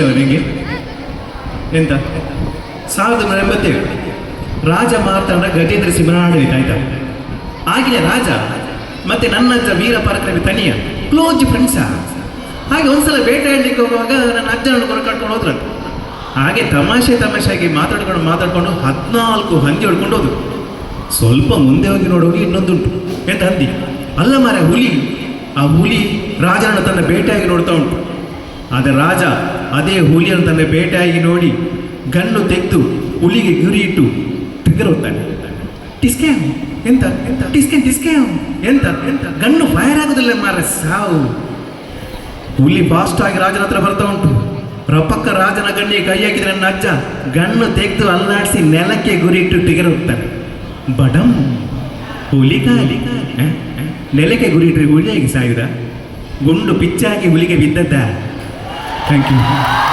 ಗೊತ್ತಿಲ್ಲವ ನಿಮಗೆ ಎಂತ? ಸಾವಿರದ ಒಂಬೈನೂರ ಎಂಬತ್ತೇಳು. ರಾಜ ಮಾರ್ತಾಂಡ ಗಜೇಂದ್ರ ಸಿಂಹನ ಆಡಳಿತ ಆಯ್ತಾ ಆಗಿನ ರಾಜ ಮತ್ತೆ ನನ್ನ ಅಜ್ಜ ವೀರ ತನಿಯ ಕ್ಲೋಸ್ ಫ್ರೆಂಡ್ಸ ಹಾಗೆ ಒಂದ್ಸಲ ಬೇಟೆಯಾಡ್ಲಿಕ್ಕೆ ಹೋಗುವಾಗ ನನ್ನ ಅಜ್ಜನನ್ನು ಕೊರ ಕಟ್ಕೊಂಡು ಹಾಗೆ ತಮಾಷೆ ತಮಾಷೆಯಾಗಿ ಮಾತಾಡ್ಕೊಂಡು ಮಾತಾಡ್ಕೊಂಡು ಹದಿನಾಲ್ಕು ಹಂದಿ ಹೊಡ್ಕೊಂಡು ಹೋದ್ರು. ಸ್ವಲ್ಪ ಮುಂದೆ ಹೋಗಿ ನೋಡೋ ಇನ್ನೊಂದುಂಟು. ಎಂತ ಹಂದಿ? ಅಲ್ಲ ಮಾರೆ ಹುಲಿ. ಆ ಹುಲಿ ರಾಜನನ್ನು ತನ್ನ ಬೇಟೆಯಾಗಿ ನೋಡ್ತಾ ಉಂಟು. ಆದರೆ ರಾಜ ಅದೇ ಹುಲಿಯನ್ನು ತನ್ನ ಬೇಟೆಯಾಗಿ ನೋಡಿ ಗಣ್ಣು ತೆಗೆದು ಹುಲಿಗೆ ಗುರಿ ಇಟ್ಟು ಟ್ರಿಗರ್ ಹೋಗ್ತಾನೆ ಟಿಸ್ಕೆ ಎಂತ ಎಂತ, ಟಿಸ್ಕೆ ಟಿಸ್ಕೆ, ಎಂತ ಎಂತ ಗಣ್ಣು ಫೈರ್ ಆಗೋದಿಲ್ಲ ಮಾರ ಸಾವು. ಹುಲಿ ಫಾಸ್ಟ್ ಆಗಿ ರಾಜನ ಹತ್ರ ಬರ್ತಾ ಉಂಟು. ರಪಕ್ಕ ರಾಜನ ಗಣ್ಣಿಗೆ ಕೈ ಹಾಕಿದ್ರೆ ನನ್ನ ಅಜ್ಜ ಗಣ್ಣು ತೆಗೆದು ಅಲ್ಲಾಡಿಸಿ ನೆಲಕ್ಕೆ ಗುರಿ ಇಟ್ಟು ಟಿಗರ್ ಹೋಗ್ತಾನೆ ಬಡಂ, ಹುಲಿ ಕಾಲಿ? ನೆಲಕ್ಕೆ ಗುರಿ ಇಟ್ಟರೆ ಹುಲಿಯಾಗಿ ಸಾಯುದ? ಗುಂಡು ಪಿಚ್ಚಾಗಿ ಹುಲಿಗೆ ಬಿದ್ದದ್ದ? Thank you.